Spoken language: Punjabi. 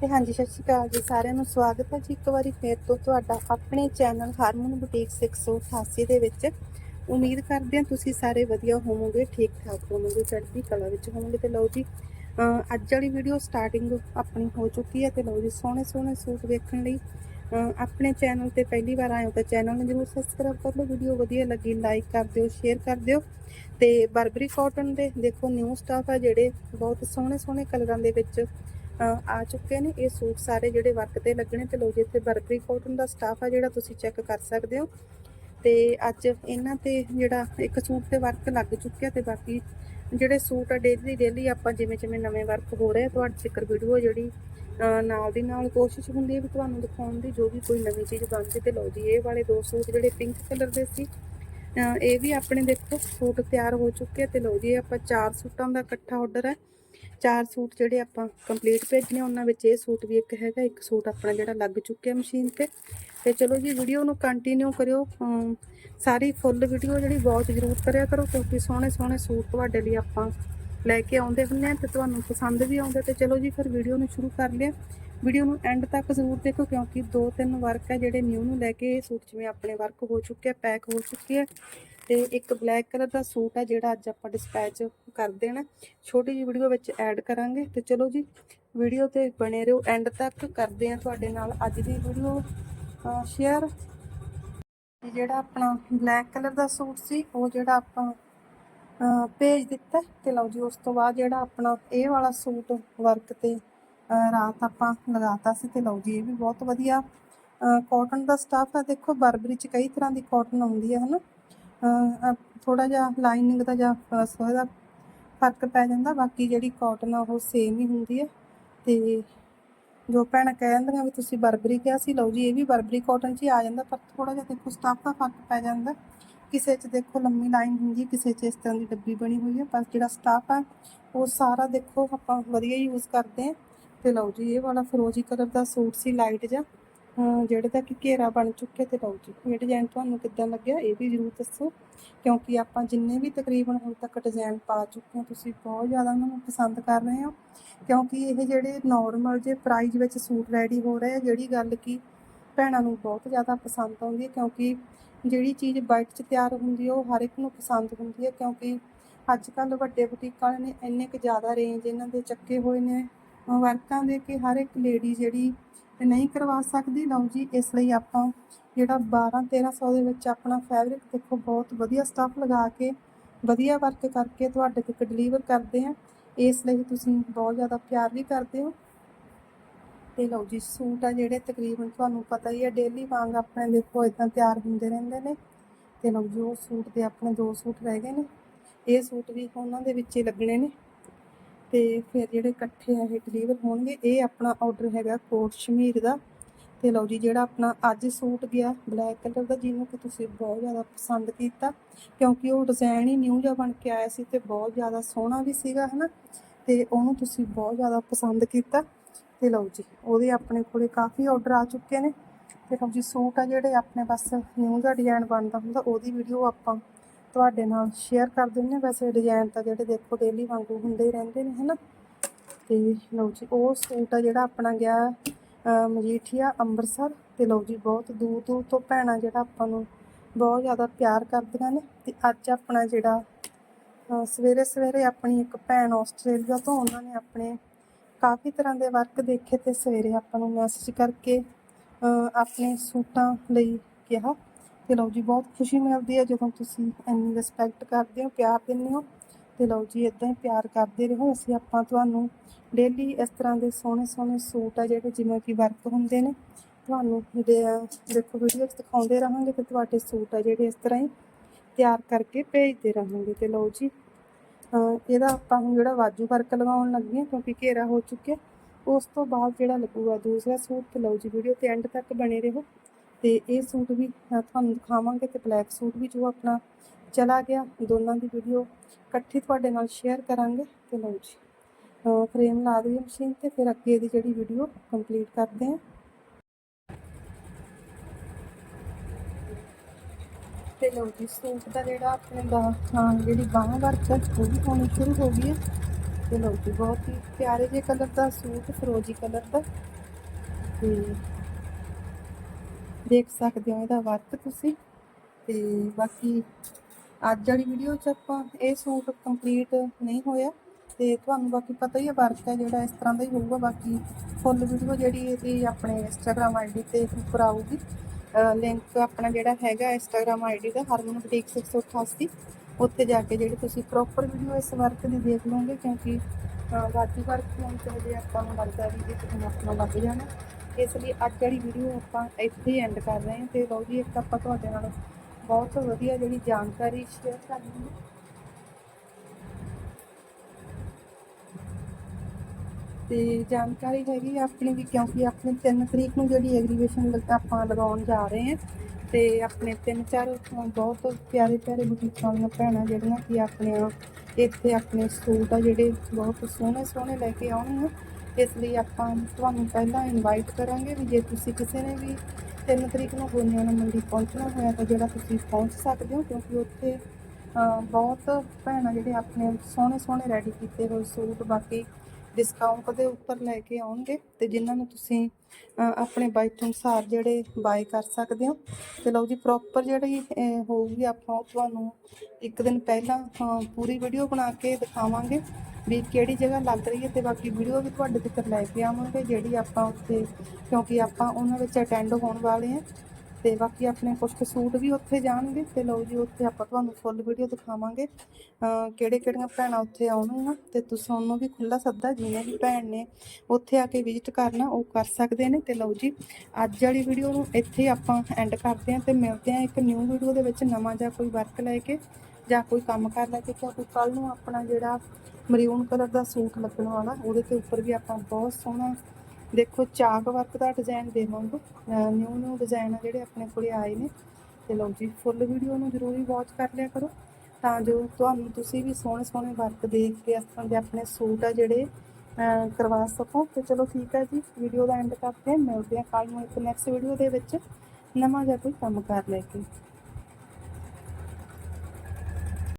ਤੇ ਹਾਂਜੀ, ਸਤਿ ਸ਼੍ਰੀ ਅਕਾਲ ਜੀ, ਸਾਰਿਆਂ ਨੂੰ ਸਵਾਗਤ ਹੈ ਜੀ। ਇੱਕ ਵਾਰੀ ਫੇਰ ਤੋਂ ਤੁਹਾਡਾ ਆਪਣੇ ਚੈਨਲ ਹਾਰਮੋਨ ਬੁਟੀਕ 688 ਦੇ ਵਿੱਚ। ਉਮੀਦ ਕਰਦੇ ਹਾਂ ਤੁਸੀਂ ਸਾਰੇ ਵਧੀਆ ਹੋਵੋਗੇ ਠੀਕ ਠਾਕ ਹੋਵੋਗੇ, ਚੜ੍ਹਦੀ ਕਲਾ ਵਿੱਚ ਹੋਵੋਗੇ। ਤੇ ਲਓ ਜੀ ਅੱਜ ਵਾਲੀ ਵੀਡੀਓ ਸਟਾਰਟਿੰਗ ਆਪਣੀ ਹੋ ਚੁੱਕੀ ਹੈ ਤੇ ਲਓ ਜੀ ਸੋਹਣੇ ਸੋਹਣੇ ਸੂਟ ਵੇਖਣ ਲਈ ਆਪਣੇ ਚੈਨਲ ਤੇ ਪਹਿਲੀ ਵਾਰ ਆਏ ਹੋ ਤਾਂ ਚੈਨਲ ਨੂੰ ਜਰੂਰ ਸਬਸਕ੍ਰਾਈਬ ਕਰ ਲਓ। ਵੀਡੀਓ ਵਧੀਆ ਲੱਗੀ ਲਾਈਕ ਕਰ ਦਿਓ ਸ਼ੇਅਰ ਕਰ ਦਿਓ। ਤੇ ਬਰਬਰੀ ਕਾਟਨ ਦੇ ਦੇਖੋ ਨਿਊ ਸਟਾਫ ਆ ਜਿਹੜੇ ਬਹੁਤ ਸੋਹਣੇ ਸੋਹਣੇ ਕਲਰਾਂ ਦੇ ਵਿੱਚ ਆ ਚੁੱਕੇ ਨੇ। ਇਹ ਸੂਟ ਸਾਰੇ ਜਿਹੜੇ ਵਰਕ ਤੇ ਲੱਗਣੇ ਤੇ ਲੋ ਜੀ, ਇੱਥੇ ਬਰਬਰੀ ਕਾਟਨ ਦਾ ਸਟਾਫ ਆ ਜਿਹੜਾ ਤੁਸੀਂ ਚੈੱਕ ਕਰ ਸਕਦੇ ਹੋ। ਤੇ ਅੱਜ ਇਹਨਾਂ ਤੇ ਜਿਹੜਾ ਇੱਕ ਸੂਟ ਤੇ ਵਰਕ ਲੱਗ ਚੁੱਕਿਆ ਤੇ ਬਾਕੀ ਜਿਹੜੇ ਸੂਟ ਆ ਡੇਲੀ ਡੇਲੀ ਆਪਾਂ ਜਿਵੇਂ ਜਿਵੇਂ ਨਵੇਂ ਵਰਕ ਹੋ ਰਹੇ ਤੁਹਾਡੇ ਚੱਕਰ ਵੀਡੀਓ ਜਿਹੜੀ ਨਾਲ ਦੀ ਨਾਲ ਕੋਸ਼ਿਸ਼ ਹੁੰਦੀ ਹੈ ਵੀ ਤੁਹਾਨੂੰ ਦਿਖਾਉਣ ਦੀ, ਜੋ ਵੀ ਕੋਈ ਨਵੀਂ ਚੀਜ਼ ਬਣਦੀ ਜੇ ਤੇ ਲਓ ਜੀ, ਇਹ ਵਾਲੇ ਦੋ ਸੂਟ ਜਿਹੜੇ ਪਿੰਕ ਕਲਰ ਦੇ ਸੀ ਇਹ ਵੀ ਆਪਣੇ ਦੇਖੋ ਸੂਟ ਤਿਆਰ ਹੋ ਚੁੱਕੇ ਆ ਤੇ ਲਓ ਜੀ, ਇਹ ਆਪਾਂ ਚਾਰ ਸੂਟਾਂ ਦਾ ਇਕੱਠਾ ਆਰਡਰ ਹੈ ਚਾਰ ਸੂਟ ਜਿਹੜੇ ਆਪਾਂ ਕੰਪਲੀਟ ਭੇਜਨੇ ਉਹਨਾਂ ਵਿੱਚ ਇਹ ਸੂਟ ਵੀ ਇੱਕ ਹੈਗਾ, ਇੱਕ ਸੂਟ ਆਪਣਾ ਜਿਹੜਾ ਲੱਗ ਚੁੱਕਿਆ ਮਸ਼ੀਨ ਤੇ। ਤੇ ਚਲੋ ਜੀ ਵੀਡੀਓ ਨੂੰ ਕੰਟੀਨਿਊ ਕਰਿਓ। ਸਾਰੀ ਫੁੱਲ ਵੀਡੀਓ ਜਿਹੜੀ ਬਹੁਤ ਜ਼ਰੂਰ ਕਰਿਆ ਕਰੋ, ਕਿਉਂਕਿ ਸੋਹਣੇ ਸੋਹਣੇ ਸੂਟ ਤੁਹਾਡੇ ਲਈ ਆਪਾਂ ਲੈ ਕੇ ਆਉਂਦੇ ਹੁੰਦੇ ਆ ਤੇ ਤੁਹਾਨੂੰ ਪਸੰਦ ਵੀ ਆਉਂਦੇ ਤੇ ਚਲੋ ਜੀ, ਫਿਰ ਵੀਡੀਓ ਨੂੰ ਸ਼ੁਰੂ ਕਰ ਲਿਆ। ਵੀਡੀਓ ਨੂੰ ਐਂਡ ਤੱਕ ਜ਼ਰੂਰ ਦੇਖੋ, ਕਿਉਂਕਿ ਦੋ ਤਿੰਨ ਵਰਕ ਹੈ ਜਿਹੜੇ ਨਿਊ ਨੂੰ ਲੈ ਕੇ ਇਹ ਸੂਟ ਜਿਵੇਂ ਆਪਣੇ ਵਰਕ ਹੋ ਚੁੱਕੇ ਆ ਪੈਕ ਹੋ ਚੁੱਕੇ ਆ। ਤੇ ਇੱਕ ਬਲੈਕ ਕਲਰ ਦਾ ਸੂਟ ਹੈ ਜਿਹੜਾ ਅੱਜ ਆਪਾਂ ਡਿਸਪੈਚ ਕਰ ਦੇਣਾ। ਛੋਟੀ ਜਿਹੀ ਵੀਡੀਓ ਵਿੱਚ ਐਡ ਕਰਾਂਗੇ। ਤੇ ਚਲੋ ਜੀ ਵੀਡੀਓ ਤੇ ਬਣੇ ਰਹੋ। ਐਂਡ ਤੱਕ ਕਰਦੇ ਆ ਤੁਹਾਡੇ ਨਾਲ ਅੱਜ ਦੀ ਵੀਡੀਓ ਸ਼ੇਅਰ ਜਿਹੜਾ ਆਪਣਾ ਬਲੈਕ ਕਲਰ ਦਾ ਸੂਟ ਸੀ, ਉਹ ਜਿਹੜਾ ਆਪਾਂ ਭੇਜ ਦਿੱਤਾ। ਤੇ ਲਓ ਜੀ, ਉਸ ਤੋਂ ਬਾਅਦ ਜਿਹੜਾ ਆਪਣਾ ਇਹ ਵਾਲਾ ਸੂਟ ਵਰਕ ਤੇ ਰਾਤ ਆਪਾਂ ਲਗਾਤਾ ਸੀ। ਤੇ ਲਓ ਜੀ, ਇਹ ਵੀ ਬਹੁਤ ਵਧੀਆ ਕਾਟਨ ਦਾ ਸਟਾਫ ਹੈ ਦੇਖੋ ਬਰਬਰੀ ਚ ਕਈ ਤਰ੍ਹਾਂ ਦੀ ਕਾਟਨ ਆਉਂਦੀ ਹੈ ਹਨਾ? ਥੋੜਾ ਜਿਹਾ ਲਾਈਨਿੰਗ ਦਾ ਜਾਂ ਫਸਵਾ ਦਾ ਫ਼ਰਕ ਪੈ ਜਾਂਦਾ, ਬਾਕੀ ਜਿਹੜੀ ਕਾਟਨ ਆ ਉਹ ਸੇਮ ਹੀ ਹੁੰਦੀ ਹੈ। ਤੇ ਜੋ ਭੈਣਾਂ ਕਹਿ ਦਿੰਦੀਆਂ ਵੀ ਤੁਸੀਂ ਬਰਬਰੀ ਕਿਹਾ ਸੀ, ਲਓ ਜੀ, ਇਹ ਵੀ ਬਰਬਰੀ ਕਾਟਨ 'ਚ ਹੀ ਆ ਜਾਂਦਾ, ਪਰ ਥੋੜਾ ਜਿਹਾ ਦੇਖੋ ਸਟਾਫ ਦਾ ਫ਼ਰਕ ਪੈ ਜਾਂਦਾ। ਕਿਸੇ 'ਚ ਦੇਖੋ ਲੰਮੀ ਲਾਈਨ ਹੁੰਦੀ ਕਿਸੇ 'ਚ ਇਸ ਤਰ੍ਹਾਂ ਦੀ ਡੱਬੀ ਬਣੀ ਹੋਈ ਹੈ, ਪਰ ਜਿਹੜਾ ਸਟਾਫ ਹੈ ਉਹ ਸਾਰਾ ਦੇਖੋ ਆਪਾਂ ਵਧੀਆ ਯੂਜ਼ ਕਰਦੇ ਹਾਂ। ਤੇ ਲਓ ਜੀ, ਇਹ ਵਾਲਾ ਫਰੋਜੀ ਕਲਰ ਦਾ ਸੂਟ ਸੀ ਲਾਈਟ ਜਿਹਾ। ਜਿਹੜੇ ਦਾ ਕਿ ਘੇਰਾ ਬਣ ਚੁੱਕੇ ਤੇ ਲਓ ਜੀ, ਇਹ ਡਿਜ਼ਾਈਨ ਤੁਹਾਨੂੰ ਕਿੱਦਾਂ ਲੱਗਿਆ ਇਹ ਵੀ ਜ਼ਰੂਰ ਦੱਸੋ, ਕਿਉਂਕਿ ਆਪਾਂ ਜਿੰਨੇ ਵੀ ਤਕਰੀਬਨ ਹੁਣ ਤੱਕ ਡਿਜ਼ਾਈਨ ਪਾ ਚੁੱਕੇ ਹਾਂ, ਤੁਸੀਂ ਬਹੁਤ ਜ਼ਿਆਦਾ ਉਹਨਾਂ ਨੂੰ ਪਸੰਦ ਕਰ ਰਹੇ ਹੋ, ਕਿਉਂਕਿ ਇਹ ਜਿਹੜੇ ਨਾਰਮਲ ਜੇ ਪ੍ਰਾਈਸ ਵਿੱਚ ਸੂਟ ਰੈਡੀ ਹੋ ਰਹੇ ਆ, ਜਿਹੜੀ ਗੱਲ ਕਿ ਭੈਣਾਂ ਨੂੰ ਬਹੁਤ ਜ਼ਿਆਦਾ ਪਸੰਦ ਆਉਂਦੀ ਹੈ, ਕਿਉਂਕਿ ਜਿਹੜੀ ਚੀਜ਼ ਬਾਈਟ 'ਚ ਤਿਆਰ ਹੁੰਦੀ ਹੈ ਉਹ ਹਰ ਇੱਕ ਨੂੰ ਪਸੰਦ ਹੁੰਦੀ ਹੈ, ਕਿਉਂਕਿ ਅੱਜ ਕੱਲ੍ਹ ਵੱਡੇ ਬੁਟੀਕਾਂ ਨੇ ਇੰਨੇ ਕੁ ਜ਼ਿਆਦਾ ਰੇਂਜ ਇਹਨਾਂ ਦੇ ਚੱਕੇ ਹੋਏ ਨੇ ਵਰਕਾਂ ਦੇ ਕਿ ਹਰ ਇੱਕ ਲੇਡੀ ਜਿਹੜੀ ਨਹੀਂ ਕਰਵਾ ਸਕਦੀ, ਲਓ ਜੀ, ਇਸ ਲਈ ਆਪਾਂ ਜਿਹੜਾ 12 1300 ਦੇ ਵਿੱਚ ਆਪਣਾ ਫੈਬਰਿਕ ਦੇਖੋ, ਬਹੁਤ ਵਧੀਆ ਸਟੱਫ ਲਗਾ ਕੇ, ਵਧੀਆ ਵਰਕ ਕਰਕੇ ਤੁਹਾਡੇ ਤੱਕ ਡਿਲੀਵਰ ਕਰਦੇ ਆ ਇਸ ਲਈ ਤੁਸੀਂ ਬਹੁਤ ਜ਼ਿਆਦਾ ਪਿਆਰ ਵੀ ਕਰਦੇ ਹੋ। ਤੇ ਲਓ ਜੀ, ਸੂਟ ਆ ਜਿਹੜੇ ਤਕਰੀਬਨ ਤੁਹਾਨੂੰ ਪਤਾ ਹੀ ਹੈ ਡੇਲੀ ਵਾਂਗ ਆਪਣੇ ਦੇਖੋ ਇਦਾਂ ਤਿਆਰ ਹੁੰਦੇ ਰਹਿੰਦੇ ਨੇ। ਤੇ ਲਓ ਜੀ, ਉਹ ਸੂਟ ਦੇ ਆਪਣੇ ਦੋ ਸੂਟ ਰਹਿ ਗਏ ਨੇ। ਇਹ ਸੂਟ ਵੀ ਉਹਨਾਂ ਦੇ ਵਿੱਚ ਹੀ ਲੱਗਣੇ ਨੇ। ਤੇ ਫਿਰ ਜਿਹੜੇ ਇਕੱਠੇ ਆ ਇਹ ਡਿਲੀਵਰ ਹੋਣਗੇ, ਇਹ ਆਪਣਾ ਆਰਡਰ ਹੈਗਾ ਕੋਟ ਸ਼ਮੀਰ ਦਾ। ਤੇ ਲਓ ਜੀ, ਜਿਹੜਾ ਆਪਣਾ ਅੱਜ ਸੂਟ ਗਿਆ ਬਲੈਕ ਕਲਰ ਦਾ, ਜਿਹਨੂੰ ਕਿ ਤੁਸੀਂ ਬਹੁਤ ਜ਼ਿਆਦਾ ਪਸੰਦ ਕੀਤਾ, ਕਿਉਂਕਿ ਉਹ ਡਿਜ਼ਾਈਨ ਹੀ ਨਿਊ ਜਿਹਾ ਬਣ ਕੇ ਆਇਆ ਸੀ ਤੇ ਬਹੁਤ ਜ਼ਿਆਦਾ ਸੋਹਣਾ ਵੀ ਸੀਗਾ, ਹਨਾ? ਤੇ ਉਹਨੂੰ ਤੁਸੀਂ ਬਹੁਤ ਜ਼ਿਆਦਾ ਪਸੰਦ ਕੀਤਾ। ਤੇ ਲਓ ਜੀ, ਉਹਦੇ ਆਪਣੇ ਕੋਲੇ ਕਾਫੀ ਆਰਡਰ ਆ ਚੁੱਕੇ ਨੇ। ਤੇ ਲਓ ਜੀ, ਸੂਟ ਆ ਜਿਹੜੇ ਆਪਣੇ ਬਸ ਨਿਊ ਜਿਹਾ ਡਿਜ਼ਾਈਨ ਬਣਦਾ ਹੁੰਦਾ, ਉਹਦੀ ਵੀਡੀਓ ਆਪਾਂ ਤੁਹਾਡੇ ਨਾਲ ਸ਼ੇਅਰ ਕਰ ਦਿੰਦੇ ਹਾਂ। ਵੈਸੇ ਡਿਜ਼ਾਈਨ ਤਾਂ ਜਿਹੜੇ ਦੇਖੋ ਡੇਲੀ ਵਾਂਗੂ ਹੁੰਦੇ ਹੀ ਰਹਿੰਦੇ ਨੇ, ਹਨਾ? ਤੇ ਲਓ ਜੀ, ਉਹ ਸੂਟ ਆ ਜਿਹੜਾ ਆਪਣਾ ਗਿਆ ਮਜੀਠੀਆ ਅੰਮ੍ਰਿਤਸਰ। ਤੇ ਲਓ ਜੀ, ਬਹੁਤ ਦੂਰ ਦੂਰ ਤੋਂ ਭੈਣਾਂ ਜਿਹੜਾ ਆਪਾਂ ਨੂੰ ਬਹੁਤ ਜ਼ਿਆਦਾ ਪਿਆਰ ਕਰਦੀਆਂ ਨੇ। ਤੇ ਅੱਜ ਆਪਣਾ ਜਿਹੜਾ ਸਵੇਰੇ ਸਵੇਰੇ ਆਪਣੀ ਇੱਕ ਭੈਣ ਆਸਟ੍ਰੇਲੀਆ ਤੋਂ, ਉਹਨਾਂ ਨੇ ਆਪਣੇ ਕਾਫੀ ਤਰ੍ਹਾਂ ਦੇ ਵਰਕ ਦੇਖੇ ਤੇ ਸਵੇਰੇ ਆਪਾਂ ਨੂੰ ਮੈਸੇਜ ਕਰਕੇ ਆਪਣੇ ਸੂਟਾਂ ਲਈ ਕਿਹਾ। ਤੇ ਲਓ ਜੀ, ਬਹੁਤ ਖੁਸ਼ੀ ਮਿਲਦੀ ਹੈ ਜਦੋਂ ਤੁਸੀਂ ਇੰਨੀ ਰਿਸਪੈਕਟ ਕਰਦੇ ਹੋ, ਪਿਆਰ ਦਿੰਦੇ ਹੋ ਤੇ ਲਓ ਜੀ ਇਦਾਂ ਹੀ ਪਿਆਰ ਕਰਦੇ ਰਹੋ। ਅਸੀਂ ਆਪਾਂ ਤੁਹਾਨੂੰ ਡੇਲੀ ਇਸ ਤਰ੍ਹਾਂ ਦੇ ਸੋਹਣੇ ਸੋਹਣੇ ਸੂਟ ਆ ਜਿਹੜੇ ਜਿਵੇਂ ਕਿ ਵਰਕ ਹੁੰਦੇ ਨੇ, ਤੁਹਾਨੂੰ ਦੇ- ਦੇਖੋ ਵੀਡੀਓ 'ਚ ਦਿਖਾਉਂਦੇ ਰਹਾਂਗੇ ਤੇ ਤੁਹਾਡੇ ਸੂਟ ਆ ਜਿਹੜੇ ਇਸ ਤਰ੍ਹਾਂ ਹੀ ਤਿਆਰ ਕਰਕੇ ਭੇਜਦੇ ਰਹਾਂਗੇ ਤੇ ਲਓ ਜੀ ਇਹਦਾ ਆਪਾਂ ਹੁਣ ਜਿਹੜਾ ਵਾਜੂ ਵਰਕ ਲਗਾਉਣ ਲੱਗੇ ਹਾਂ ਕਿਉਂਕਿ ਘੇਰਾ ਹੋ ਚੁੱਕਿਆ, ਉਸ ਤੋਂ ਬਾਅਦ ਜਿਹੜਾ ਲੱਗੂਗਾ ਦੂਸਰਾ ਸੂਟ ਤੇ ਲਓ ਜੀ ਵੀਡੀਓ ਤੇ ਐਂਡ ਤੱਕ ਬਣੇ ਰਹੋ। ਤੇ ਇਹ ਸੂਟ ਵੀ ਤੁਹਾਨੂੰ ਦਿਖਾਵਾਂਗੇ ਤੇ ਬਲੈਕ ਸੂਟ ਵੀ ਜੋ ਆਪਣਾ ਚਲਾ ਗਿਆ, ਦੋਨਾਂ ਦੀ ਵੀਡੀਓ ਇਕੱਠੀ ਤੁਹਾਡੇ ਨਾਲ ਸ਼ੇਅਰ ਕਰਾਂਗੇ ਤੇ ਲਓ ਜੀ ਫਰੇਮ ਲਾ ਦਈਏ ਮਸ਼ੀਨ ਤੇ, ਫਿਰ ਅੱਗੇ ਦੀ ਜਿਹੜੀ ਵੀਡੀਓ ਕੰਪਲੀਟ ਕਰਦੇ ਹਾਂ। ਤੇ ਲਓ ਜੀ, ਸੂਟ ਦਾ ਜਿਹੜਾ ਆਪਣੇ ਦਾ ਹਾਂ ਜਿਹੜੀ ਬਾਹਾਂ ਵਰਕ ਹੈ, ਉਹ ਵੀ ਹੋਣੀ ਸ਼ੁਰੂ ਹੋ ਗਈ ਹੈ। ਤੇ ਲਓ ਜੀ, ਬਹੁਤ ਹੀ ਪਿਆਰੇ ਜਿਹੇ ਕਲਰ ਦਾ ਸੂਟ, ਫਰੋਜੀ ਕਲਰ ਦਾ। ਤੇ ਦੇਖ ਸਕਦੇ ਹੋ ਇਹਦਾ ਵਰਕ ਤੁਸੀਂ। ਤੇ ਬਾਕੀ ਅੱਜ ਵਾਲੀ ਵੀਡੀਓ 'ਚ ਆਪਾਂ ਇਹ ਸੂਟ ਕੰਪਲੀਟ ਨਹੀਂ ਹੋਇਆ। ਤੇ ਤੁਹਾਨੂੰ ਬਾਕੀ ਪਤਾ ਹੀ ਹੈ ਵਰਕ ਹੈ ਜਿਹੜਾ ਇਸ ਤਰ੍ਹਾਂ ਦਾ ਹੀ ਹੋਊਗਾ। ਬਾਕੀ ਫੁੱਲ ਵੀਡੀਓ ਜਿਹੜੀ ਇਹਦੀ ਆਪਣੇ ਇੰਸਟਾਗ੍ਰam ਆਈਡੀ ਤੇ ਉੱਪਰ ਆਊਗੀ। ਲਿੰਕ ਆਪਣਾ ਜਿਹੜਾ ਹੈਗਾ ਇੰਸਟਾਗ੍ਰam ਆਈਡੀ ਦਾ ਹਰਮਨ ਬੁਟੀਕ 688 ਉੱਥੇ ਜਾ ਕੇ ਜਿਹੜੀ ਤੁਸੀਂ ਪ੍ਰੋਪਰ ਵੀਡੀਓ ਇਸ ਵਰਕ ਦੀ ਦੇਖ ਲਓਗੇ ਕਿਉਂਕਿ ਅਹ, ਵਰਕ ਹੋਣ ਤੇ ਜੇ ਆਪਾਂ ਨੂੰ ਲੱਗਦਾ ਵੀ ਇਹ ਤੁਹਾਨੂੰ ਆਪਣਾ ਲੱਗ ਜਾਣਾ। ਇਸ ਲਈ ਅੱਜ ਵਾਲੀ ਵੀਡੀਓ ਆਪਾਂ ਇੱਥੇ ਐਂਡ ਕਰ ਰਹੇ ਹਾਂ ਤੇ ਲਓ ਜੀ, ਇੱਕ ਆਪਾਂ ਤੁਹਾਡੇ ਨਾਲ ਬਹੁਤ ਵਧੀਆ ਜਿਹੜੀ ਜਾਣਕਾਰੀ ਸ਼ੇਅਰ ਕਰਨੀ ਹੈ ਤੇ ਜਾਣਕਾਰੀ ਹੈਗੀ ਆਪਣੀ ਵੀ, ਕਿਉਂਕਿ ਆਪਣੇ 3 ਤਰੀਕ ਨੂੰ ਜਿਹੜੀ ਐਗਰੀਵੇਸ਼ਨ ਆਪਾਂ ਲਗਾਉਣ ਜਾ ਰਹੇ ਹਾਂ ਤੇ ਆਪਣੇ ਤਿੰਨ ਚਾਰ ਬਹੁਤ ਪਿਆਰੇ ਪਿਆਰੇ ਬੁਟੀਕ ਵਾਲੀਆਂ ਭੈਣਾਂ ਜਿਹੜੀਆਂ ਕਿ ਆਪਣੇ ਇੱਥੇ ਆਪਣੇ ਸੂਟ ਆ ਜਿਹੜੇ ਬਹੁਤ ਸੋਹਣੇ ਸੋਹਣੇ ਲੈ ਕੇ ਆਉਣਗੀਆਂ। ਇਸ ਲਈ ਆਪਾਂ ਤੁਹਾਨੂੰ ਪਹਿਲਾਂ ਇਨਵਾਈਟ ਕਰਾਂਗੇ ਵੀ ਜੇ ਤੁਸੀਂ ਕਿਸੇ ਨੇ ਵੀ 3 ਤਰੀਕ ਨੂੰ ਗੋਨਿਆਣਾ ਮੰਡੀ ਪਹੁੰਚਣਾ ਹੋਇਆ ਤਾਂ ਜਿਹੜਾ ਤੁਸੀਂ ਪਹੁੰਚ ਸਕਦੇ ਹੋ, ਕਿਉਂਕਿ ਉੱਥੇ ਬਹੁਤ ਭੈਣਾਂ ਜਿਹੜੇ ਆਪਣੇ ਸੋਹਣੇ ਸੋਹਣੇ ਰੈਡੀ ਕੀਤੇ ਹੋਏ ਸੂਟ, ਬਾਕੀ ਡਿਸਕਾਊਂਟ ਦੇ ਉੱਪਰ ਲੈ ਕੇ ਆਉਣਗੇ ਤੇ ਜਿਨ੍ਹਾਂ ਨੂੰ ਤੁਸੀਂ ਆਪਣੇ ਬਾਈਟ ਅਨੁਸਾਰ ਜਿਹੜੇ ਬਾਏ ਕਰ ਸਕਦੇ ਹੋ। ਤੇ ਲਓ ਜੀ ਪ੍ਰੋਪਰ ਜਿਹੜੀ ਹੋਊਗੀ ਆਪਾਂ ਉਹ ਤੁਹਾਨੂੰ ਇੱਕ ਦਿਨ ਪਹਿਲਾਂ ਪੂਰੀ ਵੀਡੀਓ ਬਣਾ ਕੇ ਦਿਖਾਵਾਂਗੇ ਵੀ ਕਿਹੜੀ ਜਗ੍ਹਾ ਲੱਗ ਰਹੀ ਹੈ ਤੇ ਬਾਕੀ ਵੀਡੀਓ ਵੀ ਤੁਹਾਡੇ ਤੱਕ ਲੈ ਕੇ ਆਵਾਂਗੇ, ਜਿਹੜੀ ਆਪਾਂ ਉੱਥੇ, ਕਿਉਂਕਿ ਆਪਾਂ ਉਹਨਾਂ ਵਿੱਚ ਅਟੈਂਡ ਹੋਣ ਵਾਲੇ ਹਾਂ। ਤੇ ਬਾਕੀ ਆਪਣੇ ਕੁਝ ਕੁ ਸੂਟ ਵੀ ਉੱਥੇ ਜਾਣਗੇ, ਤੇ ਲਓ ਜੀ ਉੱਥੇ ਆਪਾਂ ਤੁਹਾਨੂੰ ਫੁੱਲ ਵੀਡੀਓ ਦਿਖਾਵਾਂਗੇ ਕਿਹੜੇ ਕਿਹੜੀਆਂ ਭੈਣਾਂ ਉੱਥੇ ਆਉਣਗੀਆਂ, ਤੇ ਤੁਸੀਂ ਉਹਨੂੰ ਵੀ ਖੁੱਲਾ ਸੱਦਾ ਜਿਹਨੇ ਵੀ ਭੈਣ ਨੇ ਉੱਥੇ ਆ ਕੇ ਵਿਜ਼ਿਟ ਕਰਨਾ, ਉਹ ਕਰ ਸਕਦੇ ਨੇ, ਤੇ ਲਓ ਜੀ ਅੱਜ ਵਾਲੀ ਵੀਡੀਓ ਨੂੰ ਇੱਥੇ ਆਪਾਂ ਐਂਡ ਕਰਦੇ ਹਾਂ, ਤੇ ਮਿਲਦੇ ਹਾਂ ਇੱਕ ਨਿਊ ਵੀਡੀਓ ਦੇ ਵਿੱਚ ਨਵਾਂ ਜਾਂ ਕੋਈ ਵਰਕ ਲੈ ਕੇ, ਜਾਂ ਕੋਈ ਕੰਮ ਕਰ ਲੈ ਕੇ, ਕਿਉਂਕਿ ਕੱਲ ਨੂੰ ਆਪਣਾ ਜਿਹੜਾ ਮਰੀਊਨ ਕਲਰ ਦਾ ਸੂਟ ਲੱਗਣ ਵਾਲਾ, ਉਹਦੇ ਤੇ ਉੱਪਰ ਵੀ ਆਪਾਂ ਬਹੁਤ ਸੋਹਣਾ ਦੇਖੋ, ਚਾਕ ਵਰਕ ਦਾ ਡਿਜ਼ਾਈਨ ਦੇਵਾਂਗੇ ਨਿਊ ਨਿਊ ਡਿਜ਼ਾਈਨ ਆ ਜਿਹੜੇ ਆਪਣੇ ਕੋਲੇ ਆਏ ਨੇ। ਤੇ ਲਓ ਜੀ ਫੁੱਲ ਵੀਡੀਓ ਨੂੰ ਜ਼ਰੂਰੀ ਵਾਚ ਕਰ ਲਿਆ ਕਰੋ। ਤਾਂ ਜੋ ਤੁਹਾਨੂੰ ਤੁਸੀਂ ਵੀ ਸੋਹਣੇ ਸੋਹਣੇ ਵਰਕ ਦੇਖ ਕੇ ਇਸ ਆਪਣੇ ਸੂਟ ਆ ਜਿਹੜੇ ਕਰਵਾ ਸਕੋ। ਤੇ ਚਲੋ ਠੀਕ ਹੈ ਜੀ ਵੀਡੀਓ ਦਾ ਐਂਡ ਕਰਦੇ ਹਾਂ। ਮਿਲਦੇ ਹਾਂ ਕੱਲ ਨੂੰ ਇੱਕ ਨੈਕਸਟ ਵੀਡੀਓ ਦੇ ਵਿੱਚ। ਨਵਾਂ ਜਿਹਾ ਕੋਈ ਕੰਮ ਕਰ ਲੈ ਕੇ।